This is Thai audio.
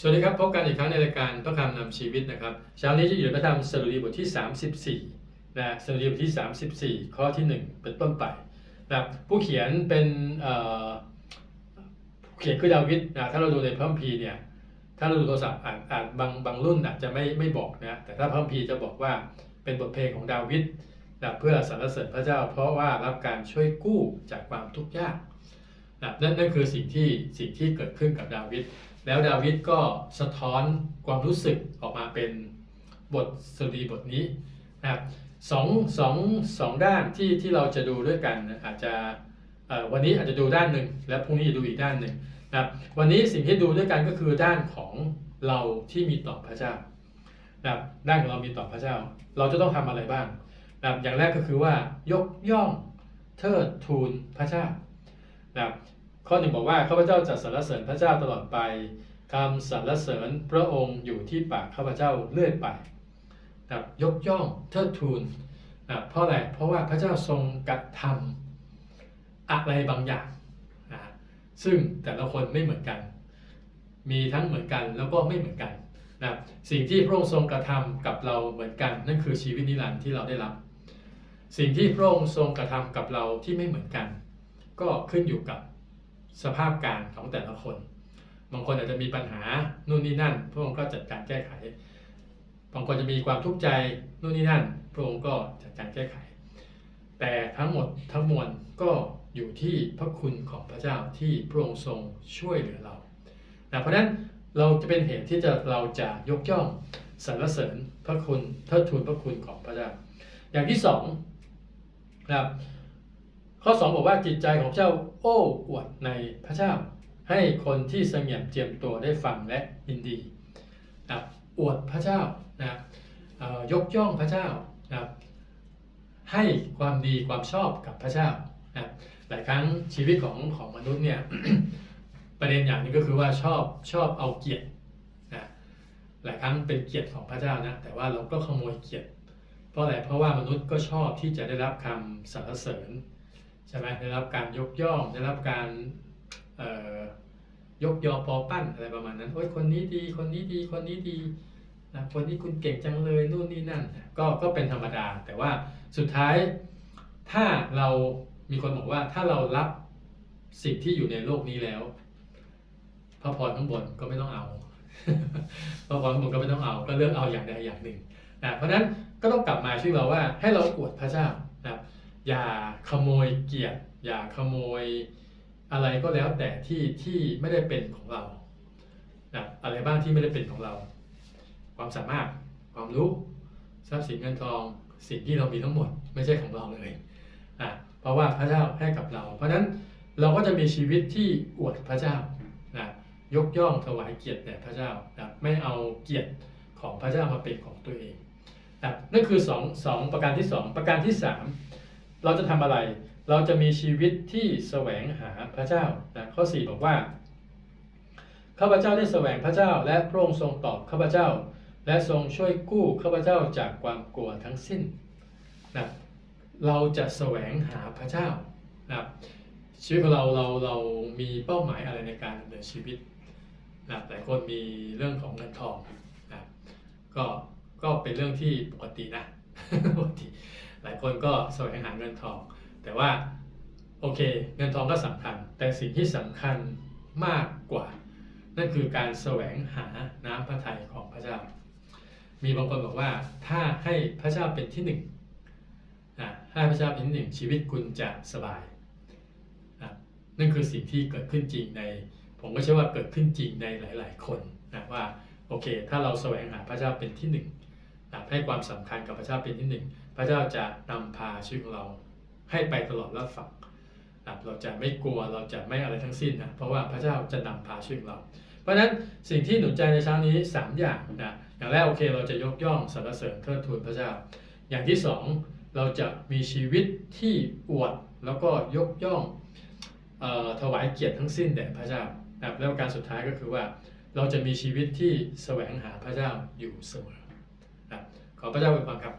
สวัสดีครับ พบกันอีกครั้งในรายการพระคำนำชีวิตนะครับเช้านี้จะอยู่ในพระธรรมสดุดีบทที่ 34นะสดุดีบทที่ 34 ข้อที่ 1 เป็นต้นไปนะผู้เขียนเป็นเอ่อผู้เขียนคือดาวิดนะถ้าเราดูในพระคัมภีร์เนี่ยถ้าเราดูโทรศัพท์อ่านอ่านบางบางรุ่นอาจจะไม่ไม่บอกนะแต่ถ้าพระคัมภีร์จะบอกว่าเป็นบทเพลงของดาวิดนะเพื่อสรรเสริญพระเจ้า เพราะว่ารับการช่วยกู้จากความทุกข์ยาก นะนั่นนั่นคือสิ่งที่สิ่งที่เกิดขึ้นกับดาวิดแล้วดาวิดก็สะท้อนความรู้สึกออกมาเป็นบทสดุดีบทนี้นะครับสองสองสองด้านที่ที่เราจะดูด้วยกันอาจจะวันนี้อาจจะดูด้านหนึ่งและพรุ่งนี้จะดูอีกด้านหนึ่งนะครับวันนี้สิ่งที่ดูด้วยกันก็คือด้านของเราที่มีต่อพระเจ้านะครับด้านของเรามีต่อพระเจ้า เราจะต้องทำอะไรบ้างนะครับอย่างแรกก็คือว่ายกย่องเทิดทูนพระเจ้า นะครับข้อหนึ่งบอกว่าข้าพเจ้าจะสรรเสริญพระเจ้าตลอดไปคำสรรเสริญพระองค์อยู่ที่ปากข้าพเจ้าเรื่อยไปนะครับยกย่องเทิดทูนนะเพราะอะไรเพราะว่าพระเจ้าทรงกระทำอะไรบางอย่างนะซึ่งแต่ละคนไม่เหมือนกัน มีทั้งเหมือนกันแล้วก็ไม่เหมือนกันนะสิ่งที่พระองค์ทรงกระทำกับเราเหมือนกัน นั่นคือชีวิตนิรันดร์ที่เราได้รับ สิ่งที่พระองค์ทรงกระทำกับเราที่ไม่เหมือนกัน ก็ขึ้นอยู่กับสภาพการของแต่ละคน บางคนอาจจะมีปัญหานู่นนี่นั่น พระองค์ก็จัดการแก้ไข บางคนจะมีความทุกข์ใจนู่นนี่นั่น พระองค์ก็จัดการแก้ไข แต่ทั้งหมดทั้งมวลก็อยู่ที่พระคุณของพระเจ้าที่พระองค์ทรงช่วยเหลือเรานะเพราะฉะนั้นเราจะเป็นเหตุที่จะเราจะยกย่องสรรเสริญพระคุณเทิดทูนพระคุณของพระเจ้า อย่างที่สองนะครับ ข้อ2บอกว่าจิตใจของเจ้าโอ้อวดในพระเจ้า ให้คนที่เสงี่ยมเจียมตัวได้ฟังและยินดีนะอวดพระเจ้านะยกย่องพระเจ้านะให้ความดีความชอบกับพระเจ้านะหลายครั้งชีวิตของของมนุษย์เนี่ยประเด็นอย่างนึงก็คือว่าชอบชอบเอาเกียรตินะหลายครั้งเป็นเกียรติของพระเจ้านะแต่ว่าเราก็ขโมยเกียรติ เพราะอะไรเพราะว่ามนุษย์ก็ชอบที่จะได้รับคำสรรเสริญ ใช่ไหมได้รับการยกย่องได้รับการยกยอปอปั้นอะไรประมาณนั้นโอ้ยคนนี้ดีคนนี้ดีคนนี้ดีนะคนนี้คุณเก่งจังเลยนู่นนี่นั่นก็ก็เป็นธรรมดา แต่ว่าสุดท้ายถ้าเรามีคนบอกว่าถ้าเรารับสิ่งที่อยู่ในโลกนี้แล้ว พระพรข้างบนก็ไม่ต้องเอาพระพรข้างบนก็ไม่ต้องเอา ก็เลือกเอาอย่างใดอย่างหนึ่งนะเพราะฉะนั้นก็ต้องกลับมาช่วยเราว่าให้เราอวดพระเจ้า อย่าขโมยเกียรติอย่าขโมยอะไรก็แล้วแต่ที่ที่ไม่ได้เป็นของเรานะอะไรบ้างที่ไม่ได้เป็นของเรา ความสามารถความรู้ทรัพย์สินเงินทองสิ่งที่เรามีทั้งหมดไม่ใช่ของเราเลยนะเพราะว่าพระเจ้าให้กับเรา เพราะฉะนั้นเราก็จะมีชีวิตที่อวดพระเจ้านะยกย่องถวายเกียรติแด่พระเจ้านะไม่เอาเกียรติของพระเจ้ามาเป็นของตัวเองนะนั่นคือสองสองประการที่สองประการที่สาม เราจะทำอะไร เราจะมีชีวิตที่แสวงหาพระเจ้านะข้อ 4 บอกว่าข้าพเจ้าได้แสวงพระเจ้า และพระองค์ทรงตอบข้าพเจ้า และทรงช่วยกู้ข้าพเจ้าจากความกลัวทั้งสิ้นนะเราจะแสวงหาพระเจ้านะชีวิตของเราเราเรามีเป้าหมายอะไรในการดำเนินชีวิตนะหลายคนมีเรื่องของเงินทองนะก็ก็เป็นเรื่องที่ปกตินะปกติ หลายคนก็แสวงหาเงินทอง แต่ว่าโอเค เงินทองก็สำคัญ แต่สิ่งที่สำคัญมากกว่า นั่นคือการแสวงหาน้ำพระทัยของพระเจ้า มีบางคนบอกว่าถ้าให้พระเจ้าเป็นที่หนึ่งนะให้พระเจ้าเป็นที่หนึ่งชีวิตคุณจะสบายนะนั่นคือสิ่งที่เกิดขึ้นจริงใน ผมก็เชื่อว่าเกิดขึ้นจริงในหลาย ๆ คนนะว่าโอเค ถ้าเราแสวงหาพระเจ้าเป็นที่หนึ่งนะให้ความสำคัญกับพระเจ้าเป็นที่หนึ่ง พระเจ้าจะนำพาชีวิตของเราให้ไปตลอดรอดฝั่งนะเราจะไม่กลัวเราจะไม่อะไรทั้งสิ้นนะเพราะว่าพระเจ้าจะนำพาชีวิตเรา เพราะฉะนั้นสิ่งที่หนุนใจในเช้านี้ 3 อย่างนะอย่างแรกโอเค เราจะยกย่องสรรเสริญเทิดทูนพระเจ้า อย่างที่ 2 เราจะมีชีวิตที่อวดแล้วก็ยกย่องออถวายเกียรติทั้งสิ้นแด่พระเจ้านะแล้วการสุดท้ายก็คือว่า เราจะมีชีวิตที่แสวงหาพระเจ้าอยู่เสมอนะครับขอพระเจ้าเป็นความครับ